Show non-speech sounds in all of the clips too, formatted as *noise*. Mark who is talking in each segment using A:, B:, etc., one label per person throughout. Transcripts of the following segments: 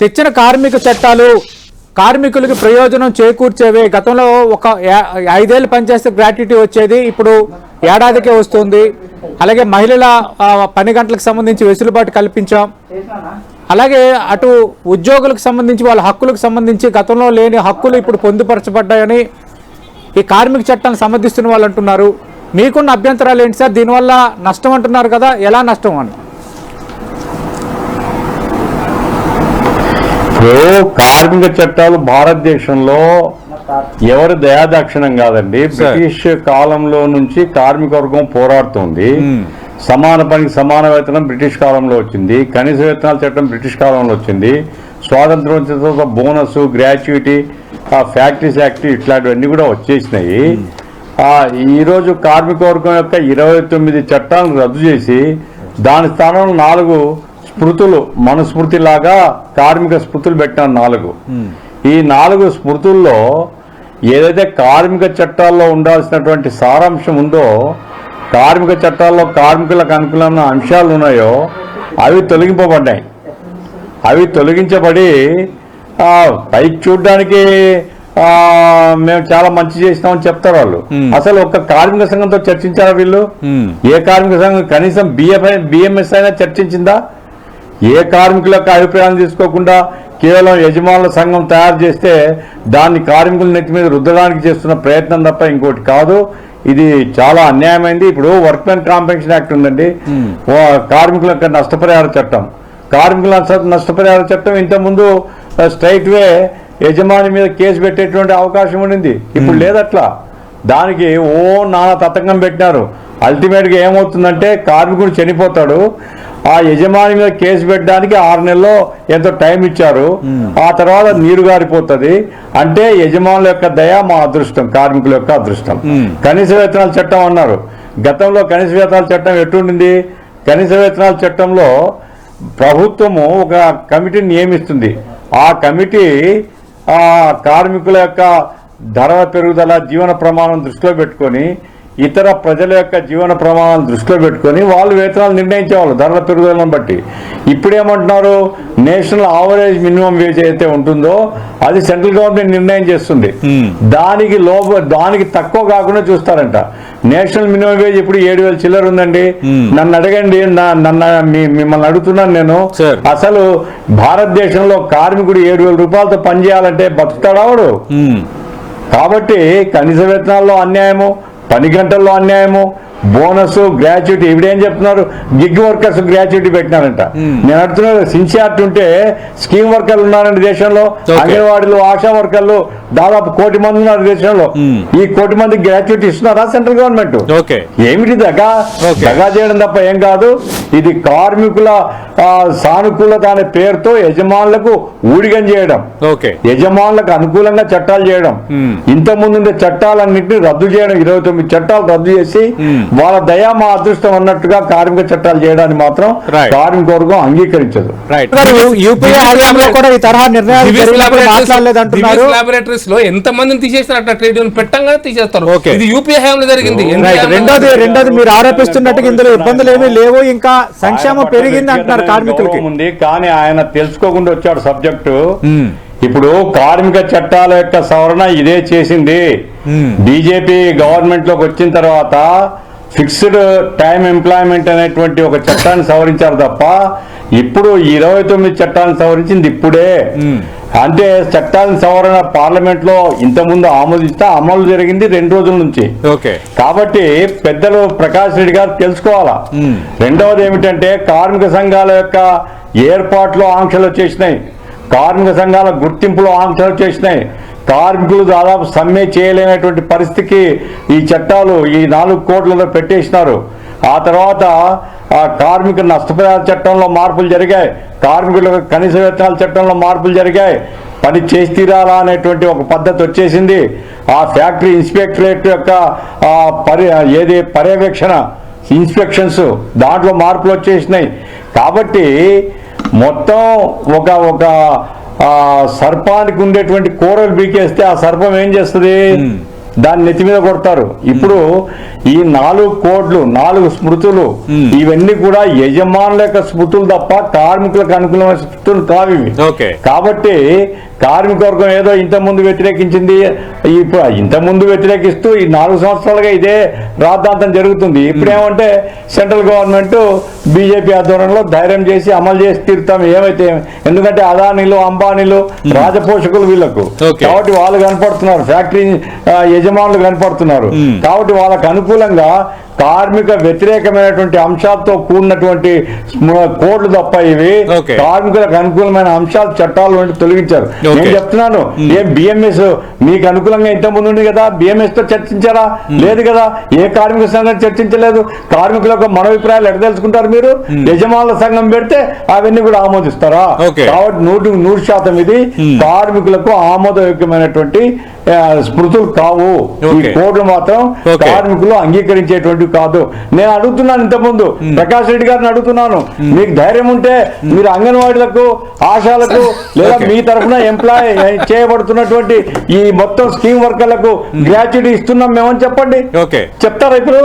A: తెచ్చిన కార్మిక చట్టాలు కార్మికులకి ప్రయోజనం చేకూర్చేవే. గతంలో ఒక ఐదేళ్ళు పనిచేస్తే గ్రాట్యుటీ వచ్చేది ఇప్పుడు ఏడాదికే వస్తుంది. అలాగే మహిళల పని గంటలకు సంబంధించి వెసులుబాటు కల్పించాం. అలాగే అటు ఉద్యోగులకు సంబంధించి వాళ్ళ హక్కులకు సంబంధించి గతంలో లేని హక్కులు ఇప్పుడు పొందుపరచబడ్డాయని ఈ కార్మిక చట్టాన్ని సమర్థిస్తున్న వాళ్ళు అంటున్నారు. మీకున్న అభ్యంతరాలు ఏంటి సార్? దీనివల్ల నష్టం అంటున్నారు కదా ఎలా నష్టం అని?
B: ఇప్పుడు కార్మిక చట్టాలు భారతదేశంలో ఎవరి దయాదాక్షిణ్యం కాదండి. బ్రిటిష్ కాలంలో నుంచి కార్మిక వర్గం పోరాడుతుంది. సమాన పనికి సమాన వేతనం బ్రిటిష్ కాలంలో వచ్చింది. కనీస వేతనాల చట్టం బ్రిటిష్ కాలంలో వచ్చింది. స్వాతంత్రం వచ్చిన తర్వాత బోనస్ గ్రాట్యుటీ ఆ ఫ్యాక్టరీస్ యాక్ట్ ఇట్లాంటివన్నీ కూడా వచ్చేసినాయి. ఆ ఈరోజు కార్మిక వర్గం యొక్క ఇరవై తొమ్మిది చట్టాలను రద్దు చేసి దాని స్థానంలో నాలుగు స్మృతులు మనుస్మృతి లాగా కార్మిక స్మృతులు పెట్టిన నాలుగు. ఈ నాలుగు స్మృతుల్లో ఏదైతే కార్మిక చట్టాల్లో ఉండాల్సినటువంటి సారాంశం ఉందో కార్మిక చట్టాల్లో కార్మికులకు అనుకూలమైన అంశాలు ఉన్నాయో అవి తొలగింపబడ్డాయి. అవి తొలగించబడి పైకి చూడడానికి మేము చాలా మంచి చేసినామని చెప్తారు వాళ్ళు. అసలు ఒక్క కార్మిక సంఘంతో చర్చించారా వీళ్ళు? ఏ కార్మిక సంఘం కనీసం బిఎఫ్ఐ బిఎంఎస్ అయినా చర్చించిందా? ఏ కార్మికుల యొక్క అభిప్రాయాలు తీసుకోకుండా కేవలం యజమానుల సంఘం తయారు చేస్తే దాన్ని కార్మికుల నెత్తి మీద రుద్దడానికి చేస్తున్న ప్రయత్నం తప్ప ఇంకోటి కాదు. ఇది చాలా అన్యాయమైంది. ఇప్పుడు వర్క్మెన్ కాంపెన్షన్ యాక్ట్ ఉందండి. ఓ కార్మికుల యొక్క నష్టపరిహార చట్టం. కార్మికుల నష్ట- నష్టపరిహార చట్టం ఇంతకుముందు స్ట్రైట్ వే యజమాని మీద కేసు పెట్టేటువంటి అవకాశం ఉండింది. ఇప్పుడు లేదట్లా. దానికి ఓ నానా తతంగం పెట్టినారు. అల్టిమేట్గా ఏమవుతుందంటే కార్మికుడు చనిపోతాడు. ఆ యజమాని మీద కేసు పెట్టడానికి ఆరు నెలల్లో ఎంతో టైం ఇచ్చారు. ఆ తర్వాత నీరు గారిపోతుంది. అంటే యజమానుల యొక్క దయ మా అదృష్టం కార్మికుల యొక్క అదృష్టం. కనీస వేతనాల చట్టం అన్నారు. గతంలో కనీస వేతనాల చట్టం ఎటుండింది కనీస వేతనాల చట్టంలో ప్రభుత్వము ఒక కమిటీని నియమిస్తుంది. ఆ కమిటీ ఆ కార్మికుల యొక్క ధరల పెరుగుదల జీవన ప్రమాణం దృష్టిలో పెట్టుకొని ఇతర ప్రజల యొక్క జీవన ప్రమాణాలను దృష్టిలో పెట్టుకొని వాళ్ళు వేతనాలు నిర్ణయించేవాళ్ళు ధరల పెరుగుదలను బట్టి. ఇప్పుడేమంటున్నారు? నేషనల్ ఆవరేజ్ మినిమం వేజ్ అయితే ఉంటుందో అది సెంట్రల్ గవర్నమెంట్ నిర్ణయం చేస్తుంది. దానికి లోప దానికి తక్కువ కాకుండా చూస్తారంట. నేషనల్ మినిమం వేజ్ ఇప్పుడు ఏడు వేల చిల్లర ఉందండి? నన్ను అడగండి నా- నన్ను మిమ్మల్ని అడుగుతున్నాను నేను. అసలు భారతదేశంలో కార్మికుడు ఏడు వేల రూపాయలతో పనిచేయాలంటే బతుకుతాడా వాడు? కాబట్టి కనీస వేతనాల్లో అన్యాయము. పని గంటల్లో అన్యాయము. బోనస్ గ్రాట్యుటీ ఇప్పుడు ఏం చెప్తున్నారు? గిగ్ వర్కర్స్ గ్రాట్యుటీ పెట్టినారంట. నేను అడుగుతున్నా సిన్సియారిటీ ఉంటే స్కీమ్ వర్కర్లు ఉన్నారండి దేశంలో. అంగన్వాడీలు ఆశా వర్కర్లు దాదాపు కోటి మంది ఉన్నారు దేశంలో. ఈ కోటి మంది గ్రాట్యుటీ ఇస్తున్నారా సెంట్రల్ గవర్నమెంట్?
A: ఓకే
B: ఏమిటి దగా. దగా చేయడం తప్ప ఏం కాదు. ఇది కార్మికుల సానుకూలత అనే పేరుతో యజమానులకు ఊడిగం చేయడం.
A: ఓకే
B: యజమానులకు అనుకూలంగా చట్టాలు చేయడం. ఇంత ముందుండే చట్టాలన్నింటినీ రద్దు చేయడం ఇరవై తొమ్మిది చట్టాలు రద్దు చేసి వాళ్ళ దయా మా అదృష్టం అన్నట్టుగా కార్మిక చట్టాలు చేయడానికి మాత్రం. కార్మిక వర్గం అంగీకరించదు.
C: లాబొరేటరీస్లో ఎంత మందిని తీసేస్తారు? అట్లా ట్రేడ్ యూనియన్ పెట్టంగానే తీసేస్తారు.
A: Okay.
C: ఇది యూపీఐ హయాంలో జరిగింది.
A: రైట్ రెండోది రెండోది మీరు ఆరోపిస్తున్నట్టుగా ఇందులో ఇబ్బందులు ఏమీ లేవు. ఇంకా సంక్షేమం పెరిగింది అంటున్నారు కార్మికులకి.
B: ఉంది. కానీ ఆయన తెలుసుకోకుండా వచ్చాడు సబ్జెక్టు. ఇప్పుడు కార్మిక చట్టాల యొక్క సవరణ ఇదే చేసింది. బీజేపీ గవర్నమెంట్లోకి వచ్చిన తర్వాత ఫిక్స్డ్ టైం ఎంప్లాయ్మెంట్ అనేటువంటి ఒక చట్టాన్ని సవరించారు తప్ప ఇప్పుడు ఇరవై తొమ్మిది చట్టాలను సవరించింది ఇప్పుడే. అంటే చట్టాల సవరణ పార్లమెంట్లో ఇంతకుముందు ఆమోదిస్తే అమలు జరిగింది రెండు రోజుల నుంచి.
A: ఓకే.
B: కాబట్టి పెద్దలు ప్రకాష్ రెడ్డి గారు తెలుసుకోవాలా? రెండవది ఏమిటంటే కార్మిక సంఘాల యొక్క ఏర్పాట్లో ఆంక్షలు వచ్చేసినాయి. కార్మిక సంఘాల గుర్తింపులో ఆంక్షలు వచ్చేసినాయి. కార్మికులు దాదాపు సమ్మె చేయలేనటువంటి పరిస్థితికి ఈ చట్టాలు ఈ నాలుగు కోట్లలో పెట్టేసినారు. ఆ తర్వాత ఆ కార్మిక నష్టపరిహార చట్టంలో మార్పులు జరిగాయి. కార్మికులకు కనీస వేతనాల చట్టంలో మార్పులు జరిగాయి. పని చేసి తీరాలా అనేటువంటి ఒక పద్ధతి వచ్చేసింది. ఆ ఫ్యాక్టరీ ఇన్స్పెక్టరేట్ యొక్క పరి ఏది పర్యవేక్షణ ఇన్స్పెక్షన్స్ దాంట్లో మార్పులు వచ్చేసినాయి. కాబట్టి మొత్తం ఒక ఒక ఆ, సర్పానికి ఉండేటువంటి కూరలు బీకేస్తే ఆ సర్పం ఏం చేస్తుంది? దాన్ని నెత్తి మీద కొడతారు. ఇప్పుడు ఈ నాలుగు కోడ్లు నాలుగు స్మృతులు ఇవన్నీ కూడా యజమానుల యొక్క స్మృతులు తప్ప కార్మికులకు అనుకూలమైన స్మృతులు కావు. కాబట్టి కార్మిక వర్గం ఏదో ఇంత ముందు వ్యతిరేకించింది ఇప్పుడు ఇంత ముందు వ్యతిరేకిస్తూ ఈ నాలుగు సంవత్సరాలుగా ఇదే రాద్ధాంతం జరుగుతుంది ఇప్పుడేమంటే సెంట్రల్ గవర్నమెంట్ బీజేపీ ఆధ్వర్యంలో ధైర్యం చేసి అమలు చేసి తీరుతాం ఏమైతే ఏమి. ఎందుకంటే అదానీలు అంబానీలు రాజపోషకులు వీళ్ళకు. కాబట్టి వాళ్ళు కనపడుతున్నారు ఫ్యాక్టరీ యజమానులు కనపడుతున్నారు కాబట్టి వాళ్ళకు అనుకూలంగా కార్మిక వ్యతిరేకమైనటువంటి అంశాలతో కూడినటువంటి కోడ్లు తప్ప ఇవి. కార్మికులకు అనుకూలమైన అంశాలు చట్టాల తొలగించారు. నేను చెప్తున్నాను ఏ బిఎంఎస్ మీకు అనుకూలంగా ఇంత ముందు ఉంది కదా? బిఎంఎస్తో చర్చించారా? లేదు కదా? ఏ కార్మిక సంఘం చర్చించలేదు? కార్మికుల యొక్క మనోభిప్రాయాలు ఎడ తెలుసుకుంటారు మీరు? యజమానుల సంఘం పెడితే అవన్నీ కూడా ఆమోదిస్తారా. కాబట్టి నూటి నూరు శాతం ఇది కార్మికులకు ఆమోదయోగ్యమైనటువంటి స్మృతులు కావు. ఈ. కోడ్లు మాత్రం. కార్మికులు అంగీకరించేటువంటివి కాదు. నేను అడుగుతున్నాను ఇంత ముందు ప్రకాష్ రెడ్డి గారిని అడుగుతున్నాను. మీకు ధైర్యం ఉంటే మీరు అంగన్వాడీలకు ఆశాలకు *laughs* లేదా. మీ తరఫున ఎంప్లాయ్ *laughs* చేయబడుతున్నటువంటి ఈ మొత్తం స్కీమ్ వర్కర్లకు గ్రాట్యుటీ ఇస్తున్నాం మేమని చెప్పండి.
A: ఓకే.
B: చెప్తారా ఇప్పుడు.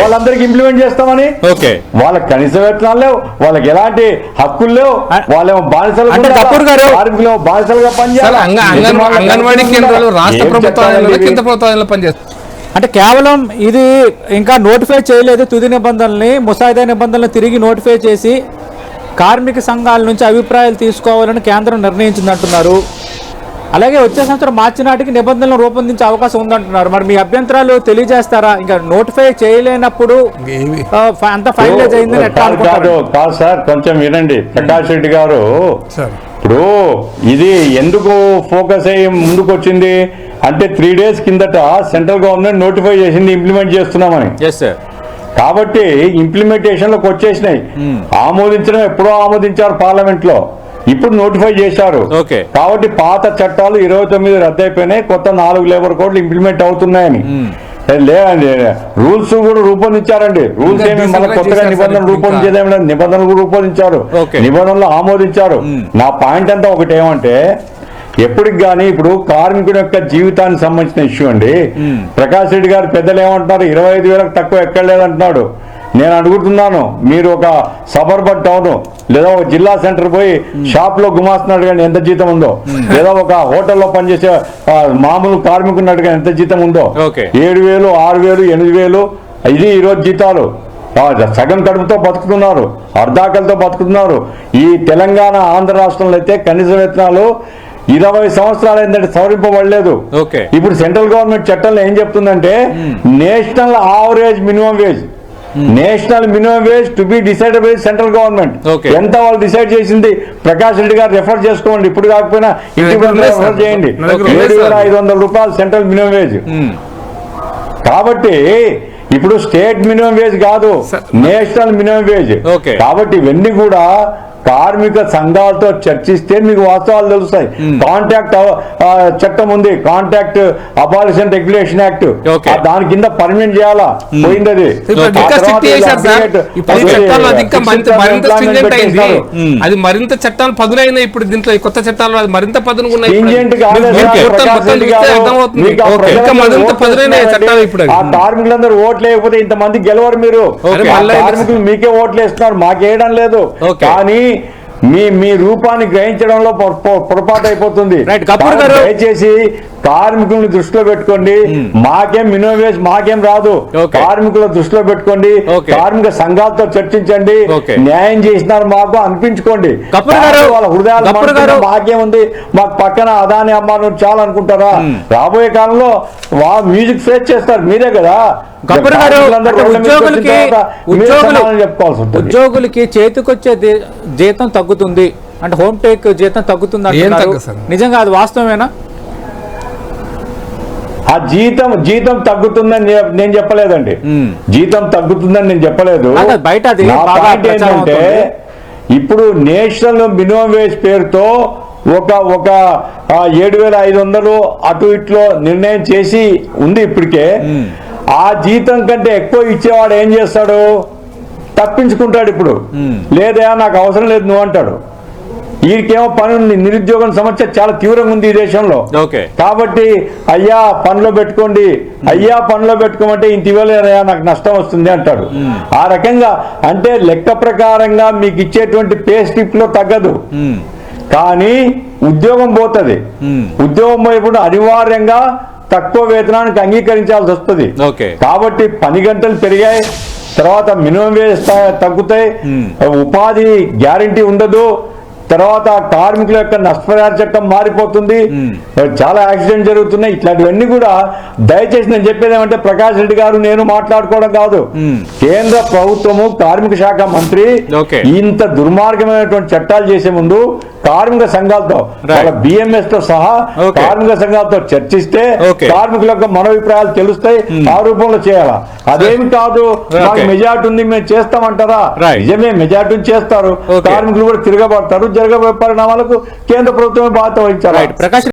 B: వాళ్ళందరికీ ఇంప్లిమెంట్ చేస్తామని?
A: ఓకే.
B: వాళ్ళకి కనీస వేతనాలు లేవు. వాళ్ళకి ఎలాంటి హక్కులు లేవు. వాళ్ళేమో బానిసలు కార్మికులు బానిసలుగా పనిచేయాలి
C: అంగ- అంగన్ అంగన్వాడీ కేంద్రాలు రాష్ట్ర ప్రభుత్వాలలో
B: చెప్పాలండి
C: కేంద్ర
B: ఇది?
C: ప్రభుత్వాలలో పనిచేస్తారు
A: అంటే కేవలం ఇది ఇంకా నోటిఫై చేయలేదు తుది నిబంధనల్ని ముసాయిదా నిబంధనలు తిరిగి నోటిఫై చేసి కార్మిక సంఘాల నుంచి అభిప్రాయాలు తీసుకోవాలని కేంద్రం నిర్ణయించింది అంటున్నారు. అలాగే వచ్చే సంవత్సరం మార్చి నాటికి నిబంధనలు రూపొందించే అవకాశం ఉందంటున్నారు. మరి మీ అభ్యంతరాలు తెలియజేస్తారా? ఇంకా నోటిఫై చేయలేనప్పుడు అంత ఫైనలైజ్ అయిందని ఎట్లా
B: కాదు కాదు
A: అనుకుంటారు
B: కాదు సార్ కొంచెం వినండి. ప్రకాష్ రెడ్డి గారు
C: సార్.
B: ఇప్పుడు ఇది ఎందుకు ఫోకస్ అయ్యి ముందుకు వచ్చింది అంటే త్రీ డేస్ కిందట సెంట్రల్ గవర్నమెంట్ నోటిఫై చేసింది ఇంప్లిమెంట్ చేస్తున్నామని. కాబట్టి ఇంప్లిమెంటేషన్లోకి వచ్చేసినాయి. ఆమోదించడం ఎప్పుడో ఆమోదించారు పార్లమెంట్లో ఇప్పుడు నోటిఫై చేశారు.
A: ఓకే.
B: కాబట్టి పాత చట్టాలు ఇరవై తొమ్మిది రద్దయిపోయినాయి కొత్త నాలుగు లేబర్ కోడ్లు ఇంప్లిమెంట్ అవుతున్నాయని. లేదండి రూల్స్ కూడా రూపొందించారండి. రూల్స్ ఏమి మళ్ళీ కొత్తగా నిబంధనలు రూపొందించేదేమి లేదు నిబంధనలు కూడా రూపొందించారు. నిబంధనలు ఆమోదించారు. నా పాయింట్ అంతా ఒకటి ఏమంటే ఎప్పటికి కానీ ఇప్పుడు కార్మికుడి యొక్క జీవితానికి సంబంధించిన ఇష్యూ అండి. ప్రకాష్ రెడ్డి గారు పెద్దలు ఏమంటున్నారు? ఇరవై ఐదు వేలకు తక్కువ ఎక్కడలేదంటున్నాడు నేను అడుగుతున్నాను మీరు ఒక సబర్బన్ టౌన్ లేదా ఒక జిల్లా సెంటర్ పోయి షాప్లో గుమాస్తున్నాడు కానీ ఎంత జీతం ఉందో లేదా ఒక హోటల్లో పనిచేసే మామూలు కార్మికున్నాడు కానీ ఎంత జీతం ఉందో
A: ఓకే.
B: ఏడు వేలు ఆరు వేలు ఎనిమిది వేలు ఇది ఈరోజు జీతాలు. సగం కడుపుతో బతుకుతున్నారు అర్ధాకలతో బతుకుతున్నారు. ఈ తెలంగాణ ఆంధ్ర రాష్ట్రంలో అయితే కనీస వేతనాలు ఇరవై సంవత్సరాలు ఏంటంటే సవరింపబడలేదు.
A: ఓకే.
B: ఇప్పుడు సెంట్రల్ గవర్నమెంట్ చట్టంలో ఏం చెప్తుందంటే national average minimum wage. National minimum wage to be decided by central government
A: okay.
B: ఎంత వాళ్ళు డిసైడ్ చేసింది ప్రకాష్ రెడ్డి గారు రెఫర్ చేసుకోండి ఇప్పుడు కాకపోయినా ఇంటి రెఫర్. చేయండి ఏడు వేల. ఐదు వందల రూపాయలు సెంట్రల్ మినిమం వేజ్ కాబట్టి ఇప్పుడు స్టేట్ మినిమం వేజ్ కాదు. National minimum wage
A: okay.
B: కాబట్టి ఇవన్నీ కూడా కార్మిక సంఘాలతో చర్చిస్తే మీకు వాస్తవాలు తెలుస్తాయి. కాంట్రాక్ట్ చట్టం ఉంది. Contract abolition regulation act. దాని కింద పర్మనెంట్ చేయాలా? పోయింది అది అగ్రిగేట్
C: ఇప్పుడు ఈ
B: అది
C: మరింత చట్టాలు పదునైనాయి ఇప్పుడు దీంట్లో. కొత్త చట్టాలు అది మరింత పదునైన చట్టాలు ఇప్పుడు.
B: ఆ కార్మికులందరూ ఓట్లు వేయకపోతే ఇంతమంది గెలవరు మీరు. కార్మికులు మీకే ఓట్లు వేస్తున్నారు. మాకేయడం లేదు. కానీ మీ మీ రూపాన్ని గ్రహించడంలో పొర- పొర- పొరపాటు అయిపోతుంది. దయచేసి కార్మికుల్ని దృష్టిలో పెట్టుకోండి. మాకేం మినిమం వేజ్ మాకేం రాదు. కార్మికుల దృష్టిలో పెట్టుకోండి. కార్మిక సంఘాలతో చర్చించండి. న్యాయం చేసినారు మాకు అనిపించుకోండి. వాళ్ళ హృదయాలు. మాకేముంది? మాకు పక్కన అదాని అమ్మాను చాలా అనుకుంటారా రాబోయే కాలంలో వా మ్యూజిక్ ఫేస్ చేస్తారు. మీరే కదా?
A: గబ్బర్ గారు ఉద్యోగులకి ఉద్యోగులు ఉద్యోగులకి చేతికొచ్చే జీతం తగ్గుతుంది. అంటే హోమ్ టేక్ జీతం తగ్గుతుంది? నిజంగా అది వాస్తవమేనా?
B: ఆ జీతం జీతం తగ్గుతుందని నేను చెప్పలేదండి. జీతం తగ్గుతుందని నేను చెప్పలేదు.
A: బయట
B: ఏంటంటే. ఇప్పుడు నేషనల్ మినిమం వేజ్ పేరుతో ఒక ఒక ఏడు వేల ఐదు వందలు అటు ఇట్లో నిర్ణయం చేసి ఉంది ఇప్పటికే. ఆ జీతం కంటే ఎక్కువ ఇచ్చేవాడు ఏం చేస్తాడు? తప్పించుకుంటాడు ఇప్పుడు. లేదా నాకు అవసరం లేదు నువ్వు అంటాడు. వీరికేమో పని ఉంది నిరుద్యోగం సమస్య చాలా తీవ్రంగా ఉంది ఈ దేశంలో.
A: ఓకే.
B: కాబట్టి అయ్యా పనిలో పెట్టుకోండి. అయ్యా పనిలో పెట్టుకోమంటే ఇంత ఇవ్వలేరయ్యా నాకు నష్టం వస్తుంది అంటాడు. ఆ రకంగా అంటే లెక్క ప్రకారంగా మీకు ఇచ్చేటువంటి పే స్లిప్లో తగ్గదు కానీ ఉద్యోగం పోతుంది. ఉద్యోగం పోయినప్పుడు అనివార్యంగా తక్కువ వేతనానికి అంగీకరించాల్సి వస్తుంది
A: ఓకే.
B: కాబట్టి పని గంటలు పెరిగాయి తర్వాత మినిమం వేజ్ తగ్గుతాయి. ఉపాధి గ్యారంటీ ఉండదు తర్వాత కార్మికుల యొక్క నష్టపరిహార చట్టం మారిపోతుంది. చాలా యాక్సిడెంట్ జరుగుతున్నాయి ఇట్లాంటివన్నీ కూడా దయచేసి నేను చెప్పేది ఏమంటే ప్రకాష్ రెడ్డి గారు నేను మాట్లాడుకోవడం కాదు. కేంద్ర ప్రభుత్వము కార్మిక శాఖ మంత్రి. ఇంత దుర్మార్గమైనటువంటి చట్టాలు చేసే ముందు కార్మిక సంఘాలతో బిఎంఎస్తో సహా. కార్మిక సంఘాలతో చర్చిస్తే
A: Okay.
B: కార్మికుల యొక్క మనోభిప్రాయాలు తెలుస్తాయి ఆ రూపంలో చేయాలా అదేమి కాదు మాకు. మెజార్టీ ఉంది మేము చేస్తామంటారా. నిజమే మెజార్టీ చేస్తారు. కార్మికులు కూడా తిరగబడతారు జరగబోయే పరిణామాలకు కేంద్ర ప్రభుత్వమే బాధ్యత
A: ప్రకాష్